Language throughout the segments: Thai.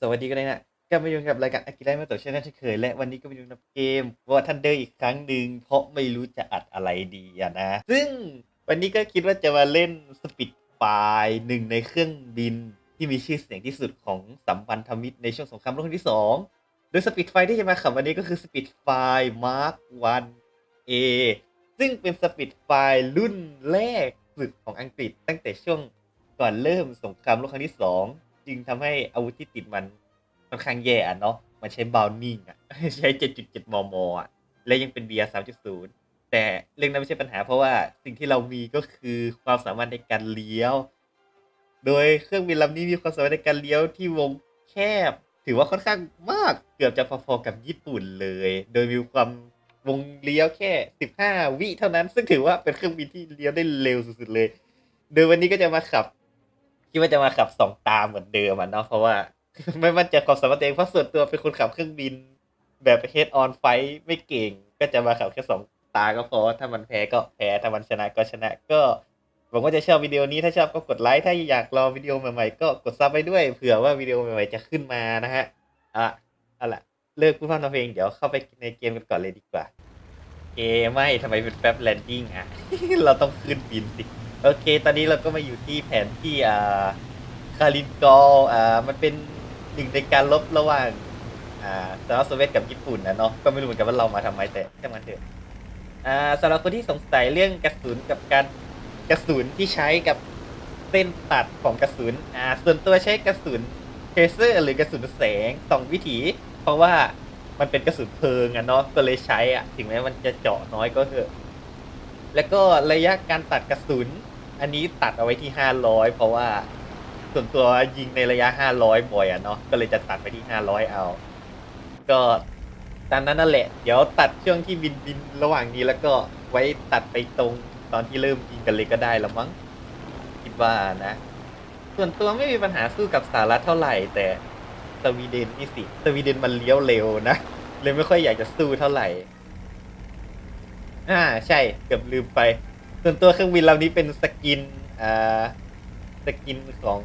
สวัสดีกันเลยนะกลับมาอยู่กับรายการอากิไ m มาตัวเช่นนั้นเช่นเคยและวันนี้ก็มาอยู่กับเกมวอทันเดอร์อีกครั้งหนึ่งเพราะไม่รู้จะอัดอะไรดีอะนะ ซึ่งวันนี้ก็คิดว่าจะมาเล่นสปิดไฟล์หนึ่งในเครื่องบินที่มีชื่อเสียงที่สุดของสัมพันธมิตรในช่วงสงครามโลกครั้งที่สองโดยสปิดไฟล์ที่จะมาขับวันนี้ก็คือสปิดไฟล์มาร์ควันเอซึ่งเป็นสปิดไฟล์รุ่นแรกสุดของอังกฤษตั้งแต่ช่วงก่อนเริ่มสงครามโลกครั้งที่สอง จึงทำให้อาวุธที่ติดมันค่อนข้างแย่อะเนาะมันใช้บาวนิ่งอะใช้7.7มมอะและยังเป็น BR 3.0แต่เรื่องนั้นไม่ใช่ปัญหาเพราะว่าสิ่งที่เรามีก็คือความสามารถในการเลี้ยว โดยเครื่องบินลำนี้มีความสามารถในการเลี้ยวที่วงแคบ ถือว่าค่อนข้างมากเกือบจะพอๆกับญี่ปุ่นเลย โดยมีความวงเลี้ยวแค่ 15 วิเท่านั้น ซึ่งถือว่าเป็นเครื่องบินที่เลี้ยวได้เร็วสุดๆเลย โดยวันนี้ก็จะมาขับ คิดว่าจะมาขับสองตาเหมือนเดิมอะเนาะเพราะว่า ไม่มั่นใจความสามารถตัวเองเพราะส่วนตัวเป็นคนขับเครื่องบิน แบบ head on fight ไม่เก่ง ก็จะมาขับแค่สองตาก็พอถ้ามันแพ้ก็แพ้ถ้ามันชนะก็ชนะก็หวังว่าจะชอบวิดีโอนี้ถ้าชอบก็กดไลค์ถ้าอยากรอวิดีโอใหม่ๆก็กดซับไปด้วยเผื่อว่าวิดีโอใหม่ๆจะขึ้นมานะฮะอะเอาล่ะเลิกพูดพร่ำเพลงเดี๋ยวเข้าไปในเกมกันก่อนเลยดีกว่า เอไม่ทำไมเป็นแฟบแลนดิ้งอะ เราต้องขึ้นบินสิ โอเค ตอนนี้เราก็มาอยู่ที่แผนที่อ่าคารินกอลอ่า มันเป็นหนึ่งในการลบระหว่าง อ่าสหรัฐโซเวียตกับญี่ปุ่นนะเนาะ ก็ไม่รู้เหมือนกันว่าเรามาทำไมแต่แค่มันเถอะ อ่าสำหรับคนที่สงสัยเรื่องกระสุนกับการกระสุนที่ใช้กับเส้นตัดของกระสุน อ่า ส่วนตัวใช้กระสุนเทเซอร์หรือกระสุนแสงสองวิถี เพราะว่ามันเป็นกระสุนเพลิงอะเนาะ ก็เลยใช้อะถึงแม้มันจะเจาะน้อยก็เถอะ แล้วก็ระยะการตัดกระสุน อันนี้ตัดเอาไว้ที่500เพราะว่าส่วนตัวยิงในระยะ500บ่อยอะเนาะก็เลยจะตัดไปที่500เอา ก็ตามนั้นนั่นแหละ เดี๋ยวตัดช่วงที่บินบินระหว่างนี้แล้วก็ไว้ตัดไปตรงตอนที่เริ่มยิงกันเลยก็ได้ละมั้งคิดว่านะ ส่วนตัวไม่มีปัญหาสู้กับสหรัฐเท่าไหร่ แต่สวีเดนนี่สิสวีเดนมันเลี้ยวเร็วนะเลยไม่ค่อยอยากจะสู้เท่าไหร่ อ่า ใช่เกือบลืมไป ส่วนตัวเครื่องบินลำนี้เป็นสกินอ่าสกินของ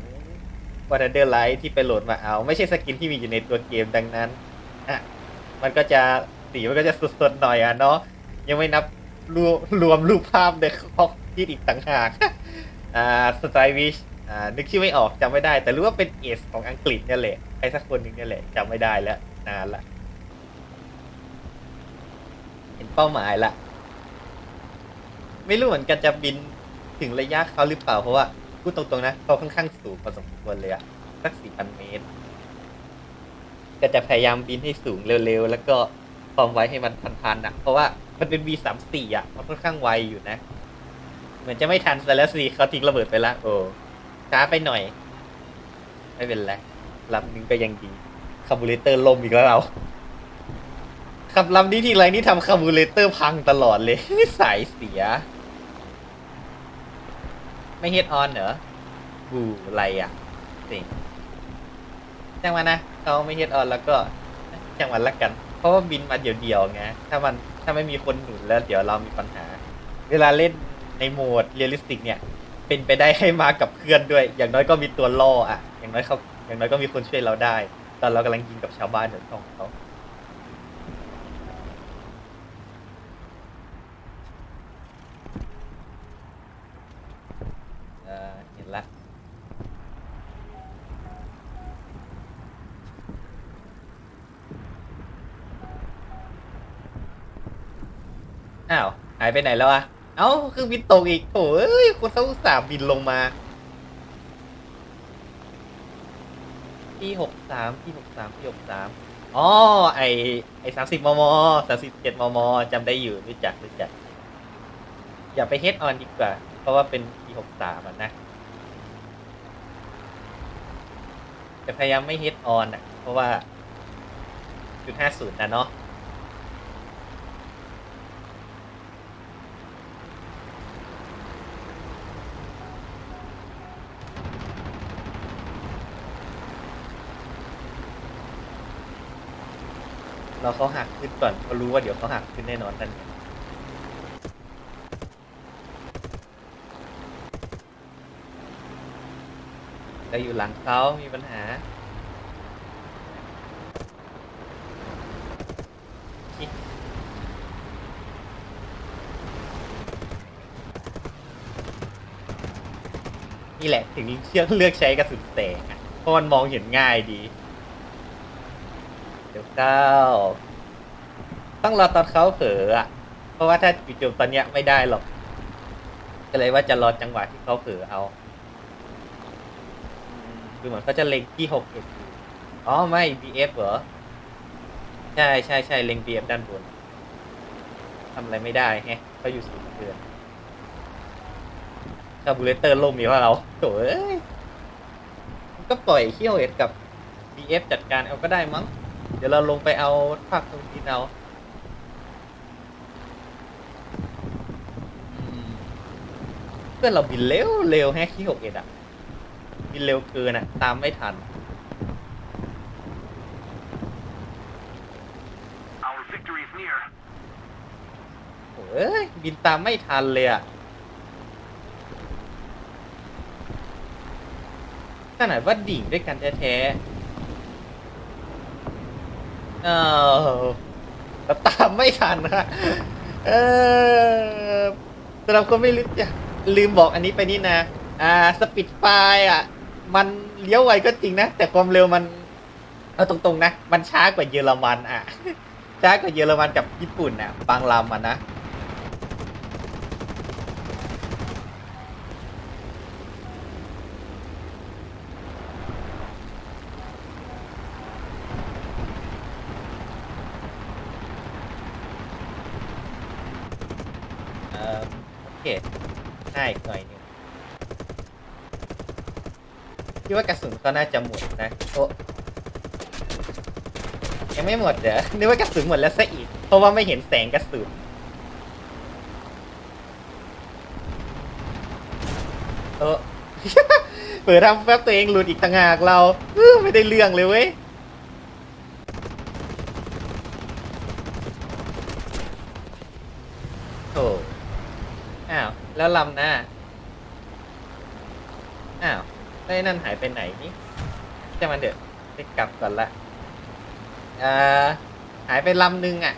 ว a นเดอร์ไลท์ที่ไปโหลดมาเอา ไม่ใช่สกินที่มีอยู่ในตัวเกมดังนั้นอะมันก็จะสีมันก็จะสดๆหน่อยอะเนาะยังไม่นับรวมรวมรูปภาพในคอกที่อีกต่างหากอ่าสไตร์วิชอ่านึกชื่อไม่ออกจำไม่ได้ แต่รู้ว่าเป็นเอสของอังกฤษเนี่ยแหละใครสักคนหนึ่งเนี่ยแหละจำไม่ได้แล้วนานละ เห็นเป้าหมายละ ไม่รู้เหมือนกันจะบินถึงระยะเขาหรือเปล่าเพราะว่าพูดตรงๆนะเขาค่อนข้างสูงพอสมควรเลยอะสักสี่พันเมตร ก็จะพยายามบินให้สูงเร็วๆ แล้วก็ความไวให้มันพันๆอะเพราะว่ามันเป็น V34 อะมันค่อนข้างไวอยู่นะ เหมือนจะไม่ทันแต่แล้วสิเขาทิ้งระเบิดไปละโอ้ช้าไปหน่อย ไม่เป็นไรลำหนึงก็ยังดีคาร์บูเรเตอร์ล่มอีกแล้วเรา ขับลำนี้ทีไรนี่ทำคาร์บูเรเตอร์พังตลอดเลยสายเสีย ไม่เฮดออนเหรอบูอะไรอะสิจังมันนะเขาไม่เฮดออนแล้วก็จังมันละกัน เพราะว่าบินมาเดี่ยวๆไงถ้ามันถ้าไม่มีคนหนุนแล้วเดี๋ยวเรามีปัญหา เวลาเล่นในโหมดเรียลลิสติกเนี่ย เป็นไปได้ให้มากับเพื่อนด้วย อย่างน้อยก็มีตัวล่ออะ อย่างน้อยเขาอย่างน้อยก็มีคนช่วยเราได้ ตอนเรากำลังยิงกับชาวบ้านแถวช่องเขา ไปไหนแล้วอะเอ้าเครื่องบินตกอีกโถ่เอ้ยคนเขาอุตส่าห์บินลงมาที่หกสามที่หกสามที่หกสามอ๋อไอไอสามสิบมมสามสิบเจ็ดมมจำได้อยู่รู้จักรู้จัก อย่าไปเฮดออนดีกว่า เพราะว่าเป็นปีหกสามนะจะพยายามไม่เฮดออนอะ เพราะว่าจุดห้าศูนย์นะเนาะ เราเขาหักขึ้นก่อนเขารู้ว่าเดี๋ยวเขาหักขึ้นแน่นอนนั่นแต่อยู่หลังเขามีปัญหานี่แหละถึงเลือกเลือกใช้กระสุนแตกเพราะมันมองเห็นง่ายดี เก้าต้องรอตอนเขาเผลออะเพราะว่าถ้าจู่ๆตอนเนี้ยไม่ได้หรอก ก็เลยว่าจะรอจังหวะที่เขาเผลอเอาอืมดูเหมือนเขาจะเล็งที่หกเอ็ดอ๋อไม่ BF เหรอ ใช่ใช่ใช่เล็ง BF ด้านบนทำอะไรไม่ได้แฮะเขาอยู่สูงเกินคาบูเรเตอร์ล่มอีกว่าเราโถ่เอ้ยก็ปล่อยเขี้ยวเอ็ดกับ BF จัดการเอาก็ได้มั้ง ดี๋ยวเราลงไปเอาภาคตรงนี้เอาอืมเพื่อนเราบินเร็วเร็วแฮกที่หกเอ็ดอะบินเร็วเกินอะตามไม่ทัน Our victory is near. โอ้ยบินตามไม่ทันเลยอะขนาดว่าดิ่งด้วยกันแท้ๆ เออตามไม่ทันนะเออสำหรับคนไม่ลืมลืมบอกอันนี้ไปนี่นะ อ่า สปีดไฟอะ มันเลี้ยวไวก็จริงนะ แต่ความเร็วมัน เอาตรงๆนะ มันช้ากว่าเยอรมันอะ ช้ากว่าเยอรมันกับญี่ปุ่นอะ บางลำมันนะ เอ่อโอเคได้อีกหน่อยหนึง คิดว่ากระสุนก็น่าจะหมดนะโอ้ยังไม่หมดเดี๋ยวนึกว่ากระสุนหมดแล้วซะอีก เพราะว่าไม่เห็นแสงกระสุนโอ้เปิดทำแป๊บตัวเองหลุดอีกต่างหากเราไม่ได้เรื่องเลยเว้ยโถอ้าว แล้วลำหน้า อ้าวแล้ว ไอ้นั่นหายไปไหนนี่จะมันเดี๋ยวไปกลับก่อนละอ่าหายไปลำหนึ่งอะ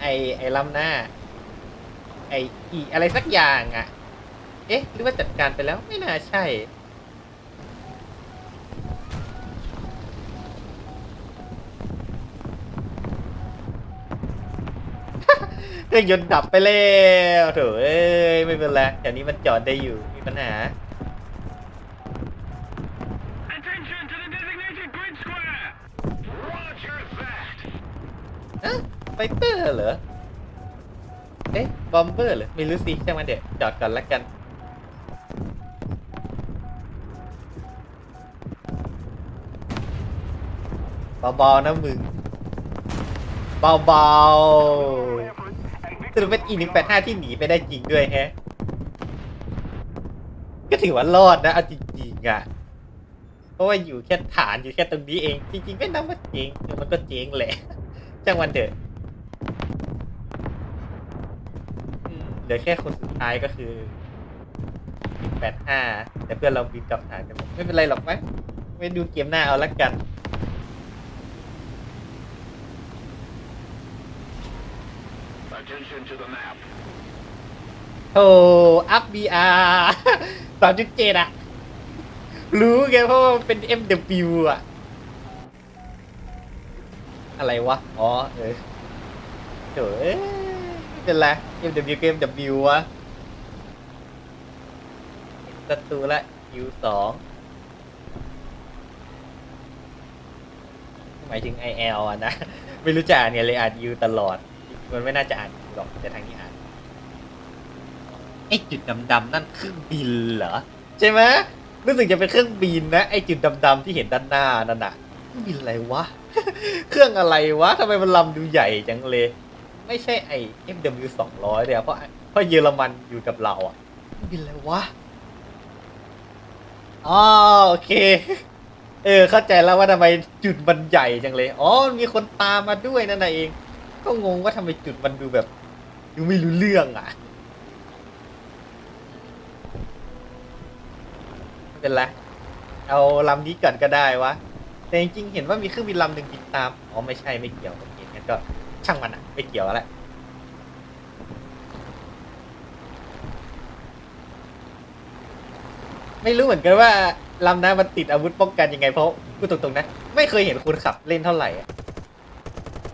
ไอไอลำหน้า ไออีอะไรสักอย่างอะ เอ๊ะหรือว่าจัดการไปแล้วไม่น่าใช่ รื่องยนต์ดับไปแล้วโถเอ้ยไม่เป็นไรแถวนี้มันจอดได้อยู่มีปัญหา Attention to the designated grid square. Roger that. อะไฟเตอร์เหรอ เอ๊ะ บอมเบอร์เหรอ ไม่รู้สิช่างมันเดี๋ยวจอดก่อนละกัน เบาๆนะมึง เบาๆ สรุปเป็นอีหนึ่งแปดห้าที่หนีไปได้จริงด้วยแฮะ ก็ถือว่ารอดนะเอาจริงๆอะ เพราะว่าอยู่แค่ฐานอยู่แค่ตรงนี้เอง จริงๆไม่นับว่าเจ๊งเดี๋ยวมันก็เจ๊งแหละจ้างวันเถอะอืมเหลือแค่คนสุดท้ายก็คือนิปแปดห้าแต่เพื่อนเราบินกลับฐานกันหมดไม่เป็นไรหรอกมั้งไปดูเกมหน้าเอาละกัน Attention to the map. โอ้อัพบีอาร์สามจุดเจ็ดอะรู้ไงเพราะว่าเป็น MW อะอะไรวะ อ๋อ เออโถเอ้ยไม่เป็นไร MW เกม W วะศัตรูละ U สองหมายถึง IL อะนะ ไม่รู้จะอ่านเนี่ยเลยอ่าน U ตลอด มันไม่น่าจะอ่าน U หรอกแต่ทางนี้อ่านไอ้จุดดำๆนั่นเครื่องบินเหรอใช่ไหมรู้สึกจะเป็นเครื่องบินนะไอ้จุดดำๆที่เห็นด้านหน้านั่นน่ะเครื่องบินอะไรวะ เครื่องอะไรวะทำไมมันลำดูใหญ่จังเลย ไม่ใช่ไอ้ FW สองร้อยเลยอะเพราะเพราะเยอรมันอยู่กับเราอะเครื่องบินอะไรวะอ๋อโอเค เออเข้าใจแล้วว่าทำไมจุดมันใหญ่จังเลย อ๋อมันมีคนตามมาด้วยนั่นน่ะเอง ก็งงว่าทำไมจุดมันดูแบบดูไม่รู้เรื่องอะไม่เป็นไรเอาลำนี้ก่อนก็ได้วะ แต่จริงๆเห็นว่ามีเครื่องบินลำหนึ่งบินตาม อ๋อไม่ใช่ไม่เกี่ยวโอเคงั้นก็ช่างมันอะ ไม่เกี่ยวแล้วไม่รู้เหมือนกันว่าลำน้ำมันติดอาวุธป้องกันยังไงเพราะพูดตรงๆนะ ไม่เคยเห็นคนขับเล่นเท่าไหร่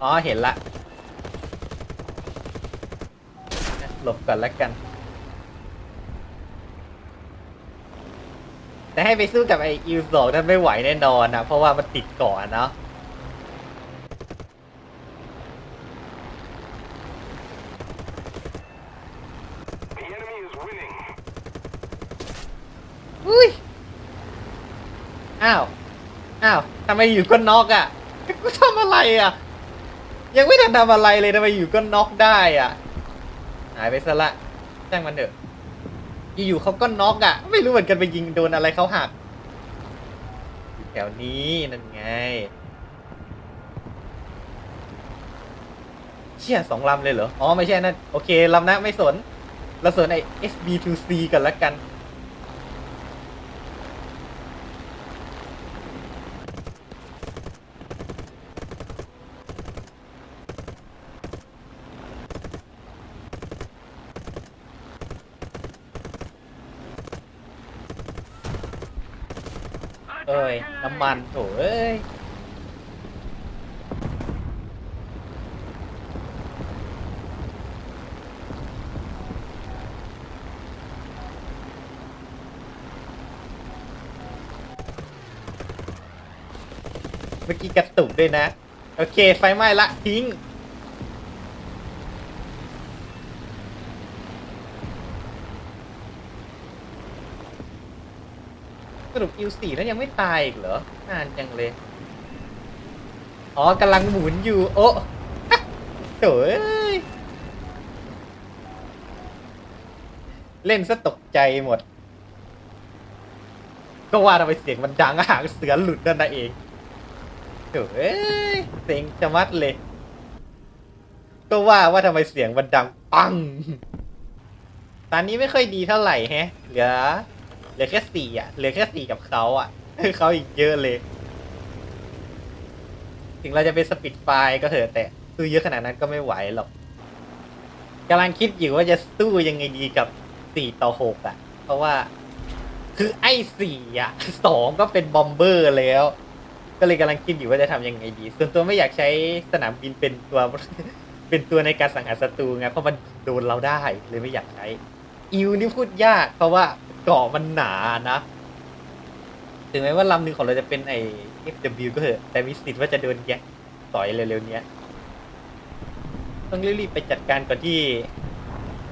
อ๋อเห็นละ หลบก่อนแล้วกัน แต่ให้ไปสู้กับไออิวสองนั้นไม่ไหวแน่นอนนะเพราะว่ามันติดเก่อนเนาะ The enemy is winning. อุ้ย อ้าว อ้าวทำไมอยู่ก็น็อกอะ กูทำอะไรอะ ยังไม่ทันทำอะไรเลยทำไมอยู่ก็น็อกได้อะ หายไปซะละแจ้งมันเถอะอยู่ๆเขาก็น็อกอะ ไม่รู้เหมือนกันไปยิงโดนอะไรเขาหักอยู่แถวนี้นั่นไงเชี่ยสองลำเลยเหรอ อ๋อ ไม่ใช่นั่นโอเค ลำนะ ไม่สน เราสนไอ้ SB2C กันละกัน เอ้ย น้ำมันโถเอ้ยเมื่อกี้กระตุกด้วยนะ โอเค ไฟไหม้ละทิ้ง รุปอิวสี่แล้วยังไม่ตายอีกเหรอ นานจังเลย อ๋อกำลังหมุนอยู่ โอ้โถ่เอ้ยเล่นซะตกใจหมด ก็ว่าทำไมเสียงมันดังหางเสือหลุดนั่นนะเองโถ่เอ้ยเสียงจะมัดเลย ก็ว่าว่าทำไมเสียงมันดังปัง ตอนนี้ไม่ค่อยดีเท่าไหร่แฮะ เหลือ เหลือแค่สี่อะเหลือแค่สี่กับเขาอะเขาอีกเยอะเลย ถึงเราจะเป็นสปิดไฟก็เถอะแต่สู้เยอะขนาดนั้นก็ไม่ไหวหรอกกำลังคิดอยู่ว่าจะสู้ยังไงดีกับสี่ต่อหกอะ เพราะว่า คือไอ้สี่อะสองก็เป็นบอมเบอร์แล้ว ก็เลยกำลังคิดอยู่ว่าจะทำยังไงดี ส่วนตัวไม่อยากใช้สนามบินเป็นตัวเป็นตัวในการสังหารศัตรูไงเพราะมันโดนเราได้เลยไม่อยากใช้อิวนี่พูดยาก เพราะว่า เกาะมันหนานะ ถึงแม้ว่าลำหนึ่งของเราจะเป็นไอ้ FW ก็เถอะ แต่มีสิทธิ์ว่าจะโดนแยกต่อยเร็วๆเนี้ย ต้องรีบๆไปจัดการก่อนที่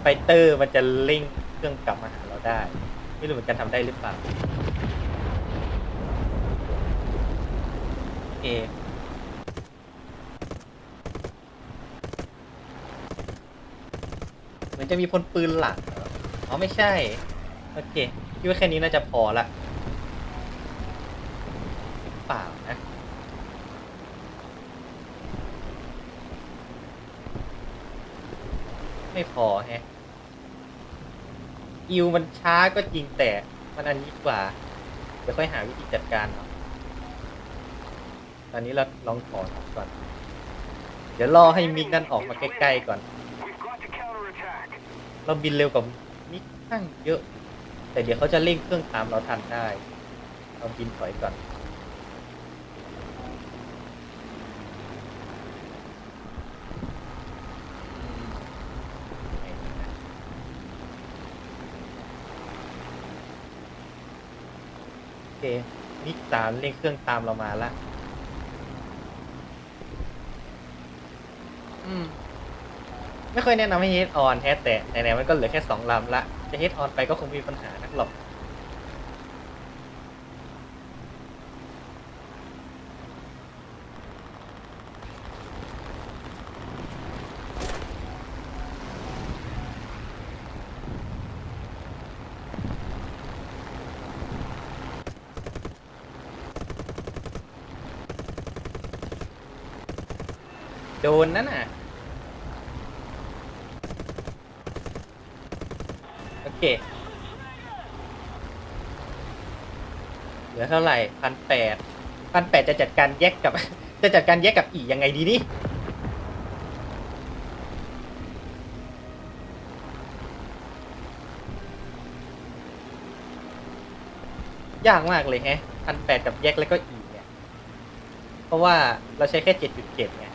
ไฟเตอร์มันจะเร่งเครื่องกลับมาหาเราได้ ไม่รู้เหมือนกันทำได้หรือเปล่าโอเคเหมือนจะมีพลปืนหลังอ๋อไม่ใช่ โอเคคิดว่าแค่นี้น่าจะพอละหรือเปล่านะ ไม่พอแฮะอิวมันช้าก็จริงแต่มันอันนี้กว่า เดี๋ยวค่อยหาวิธีจัดการเนาะตอนนี้เราลองถอนก่อน เดี๋ยวรอให้มิกนั่นออกมาใกล้ๆก่อน เราบินเร็วกว่ามิกข้างเยอะ แต่เดี๋ยวเขาจะเร่งเครื่องตามเราทันได้เราบินถอยก่อน โอเคมิกสามเร่งเครื่องตามเรามาละอืม ไม่ค่อยแนะนำให้เฮดออนแท้แต่ไหนๆมันก็เหลือแค่สองลำละ จะเฮดออนไปก็คงม่มีปัญหานักหรอกโดนนั่นน่ะ โอเค เหลือเท่าไหร่พันแปดพันแปดจะจัดการแยกกับ จะจัดการแยกกับอียังไงดีนี่ยากมากเลยแฮะพันแปดกับแยกแล้วก็อีเนี่ย เพราะว่าเราใช้แค่เจ็ดจุดเจ็ดไง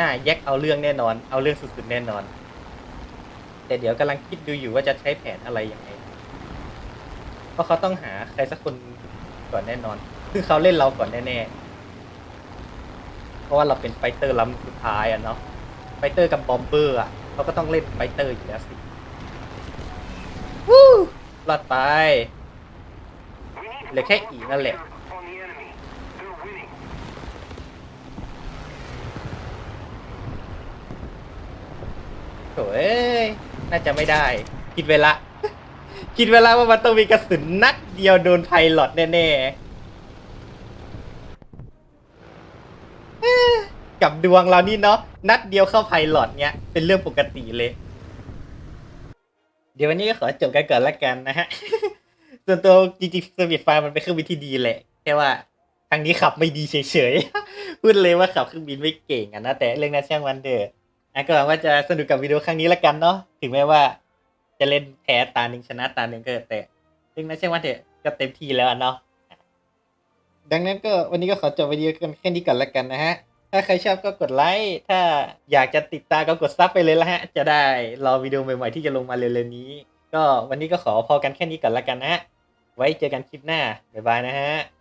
อ่าแยกเอาเรื่องแน่นอน เอาเรื่องสุดๆแน่นอน แต่เดี๋ยวกำลังคิดดูอยู่ว่าจะใช้แผนอะไรยังไง เพราะเขาต้องหาใครสักคนก่อนแน่นอน คือเขาเล่นเราก่อนแน่ๆ เพราะว่าเราเป็นไฟเตอร์ลำสุดท้ายอะเนาะ ไฟเตอร์กับบอมเบอร์อะเขาก็ต้องเล่นไฟเตอร์อยู่แล้วสิวู้รอดไปเหลือแค่อีกนั่นแหละ on the enemy. They're winning. โถ่ เอ้ยน่าจะไม่ได้ คิดเวลา คิดเวลาว่ามันต้องมีกระสุนนัดเดียวโดนไพลอตแน่ๆกับดวงเรานี่เนาะนัดเดียวเข้าไพลอตเนี้ยเป็นเรื่องปกติเลย เดี๋ยววันนี้ก็ขอจบกันก่อนละกันนะฮะ ส่วนตัวจริงๆสวิตไฟมันเป็นเครื่องบินที่ดีแหละแค่ว่าทางนี้ขับไม่ดีเฉยๆ พูดเลยว่าขับเครื่องบินไม่เก่งอะนะแต่เรื่องนั้นช่างมันเถอะ อะก็หวังว่าจะสนุกกับวิดีโอครั้งนี้ละกันเนาะถึงแม้ว่า จะเล่นแพ้ตาหนึ่งชนะตาหนึ่งก็แต่ซึ่งนั่นใช่ว่าเถอะก็เต็มที่แล้วเนาะดังนั้นก็วันนี้ก็ขอจบวิดีโอกันแค่นี้ก่อนละกันนะฮะ ถ้าใครชอบก็กดไลค์ถ้าอยากจะติดตามก็กดซับไปเลยละฮะ จะได้รอวิดีโอใหม่ๆที่จะลงมาเร็วๆนี้ ก็วันนี้ก็ขอพอกันแค่นี้ก่อนละกันนะฮะไว้เจอกันคลิปหน้าบ๊ายบายนะฮะ